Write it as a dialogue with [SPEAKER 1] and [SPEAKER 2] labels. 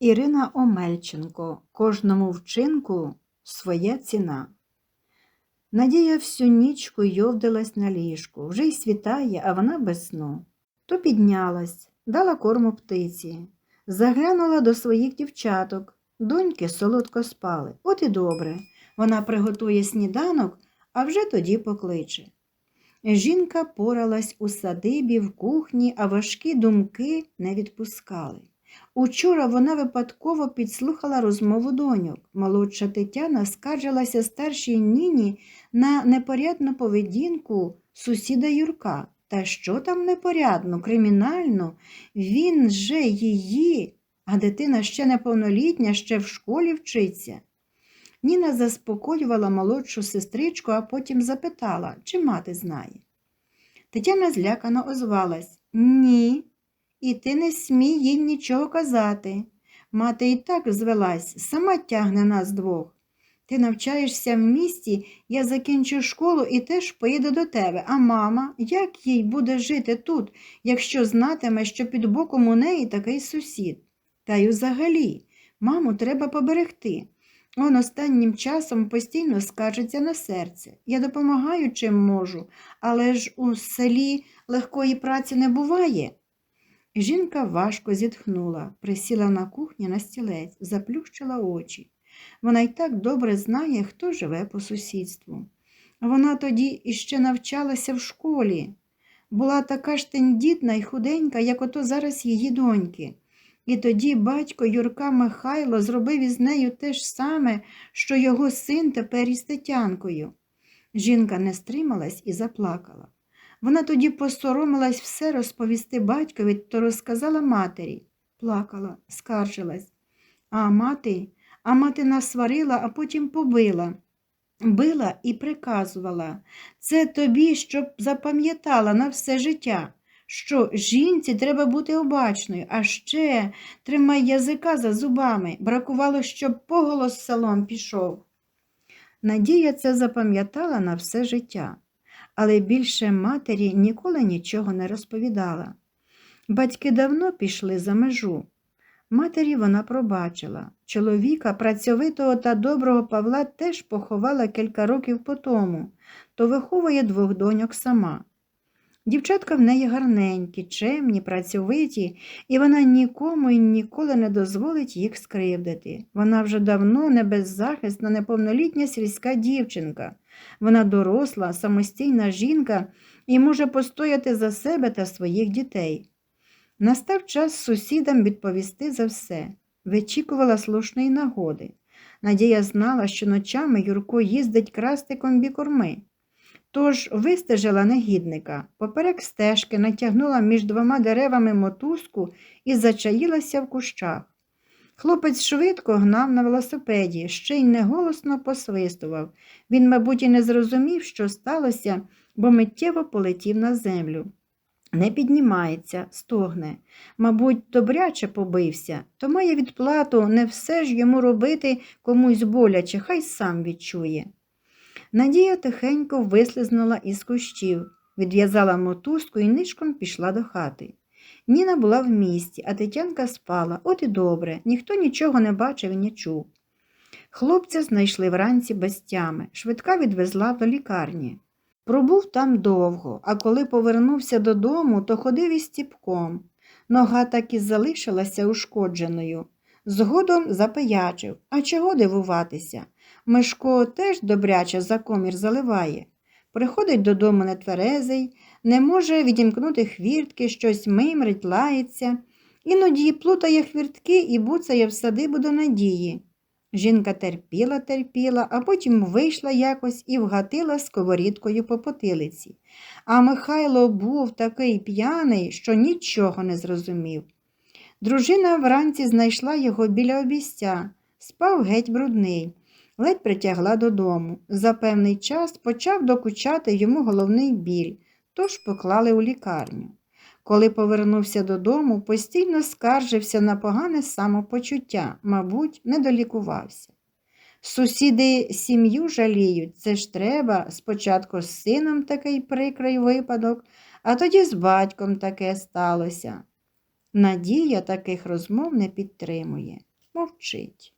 [SPEAKER 1] Ірина Омельченко. Кожному вчинку своя ціна. Надія всю нічку йовдилась на ліжку. Вже й світає, а вона без сну. То піднялась, дала корму птиці, заглянула до своїх дівчаток. Доньки солодко спали. От і добре. Вона приготує сніданок, а вже тоді покличе. Жінка поралась у садибі, в кухні, а важкі думки не відпускали. Учора вона випадково підслухала розмову доньок. Молодша Тетяна скаржилася старшій Ніні на непорядну поведінку сусіда Юрка. Та що там непорядно, кримінально? Він же її, а дитина ще неповнолітня, ще в школі вчиться. Ніна заспокоювала молодшу сестричку, а потім запитала, чи мати знає. Тетяна злякано озвалась Ні, і ти не смій їй нічого казати. Мати і так звелась, сама тягне нас двох. Ти навчаєшся в місті, я закінчу школу і теж поїду до тебе. А мама, як їй буде жити тут, якщо знатиме, що під боком у неї такий сусід? Та й взагалі, маму треба поберегти. Он останнім часом постійно скаржиться на серце. Я допомагаю, чим можу, але ж у селі легкої праці не буває. Жінка важко зітхнула, присіла на кухні на стілець, заплющила очі. Вона й так добре знає, хто живе по сусідству. Вона тоді іще навчалася в школі. Була така ж тендітна й худенька, як ото зараз її доньки. І тоді батько Юрка Михайло зробив із нею те ж саме, що його син тепер із Тетянкою. Жінка не стрималась і заплакала. Вона тоді посоромилась все розповісти батькові, то розказала матері. Плакала, скаржилась. А мати, а мати нас сварила, а потім побила. Била і приказувала. Це тобі, щоб запам'ятала на все життя, що жінці треба бути обачною, а ще тримай язика за зубами. Бракувало, щоб поголос селом пішов. Надія це запам'ятала на все життя але більше матері ніколи нічого не розповідала. Батьки давно пішли за межу. Матері вона пробачила. Чоловіка, працьовитого та доброго Павла теж поховала кілька років по тому, то виховує двох доньок сама. Дівчатка в неї гарненькі, чемні, працьовиті, і вона нікому і ніколи не дозволить їх скривдити. Вона вже давно не беззахисна, неповнолітня сільська дівчинка. Вона доросла, самостійна жінка і може постояти за себе та своїх дітей. Настав час сусідам відповісти за все, вичікувала слушної нагоди. Надія знала, що ночами Юрко їздить красти комбікорми. Тож вистежила негідника, поперек стежки натягнула між двома деревами мотузку і зачаїлася в кущах. Хлопець швидко гнав на велосипеді, ще й неголосно посвистував. Він, мабуть, і не зрозумів, що сталося, бо миттєво полетів на землю. Не піднімається, стогне. Мабуть, добряче побився, то має відплату не все ж йому робити комусь боляче, хай сам відчує. Надія тихенько вислизнула із кущів, відв'язала мотузку і нишком пішла до хати. Ніна була в місті, а Тетянка спала, от і добре, ніхто нічого не бачив і не чув. Хлопця знайшли вранці без швидка відвезла до лікарні. Пробув там довго, а коли повернувся додому, то ходив із стіпком. Нога так і залишилася ушкодженою. Згодом запиячив, а чого дивуватися? Мишко теж добряче за комір заливає. Приходить додому нетверезий, не може відімкнути хвіртки, щось мимрить, лається. Іноді плутає хвіртки і буцає в садибу до надії. Жінка терпіла, терпіла, а потім вийшла якось і вгатила сковорідкою по потилиці. А Михайло був такий п'яний, що нічого не зрозумів. Дружина вранці знайшла його біля обістя, спав геть брудний, ледь притягла додому. За певний час почав докучати йому головний біль, тож поклали у лікарню. Коли повернувся додому, постійно скаржився на погане самопочуття, мабуть, не долікувався. Сусіди сім'ю жаліють, це ж треба спочатку з сином такий прикрий випадок, а тоді з батьком таке сталося. Надія таких розмов не підтримує. мовчить.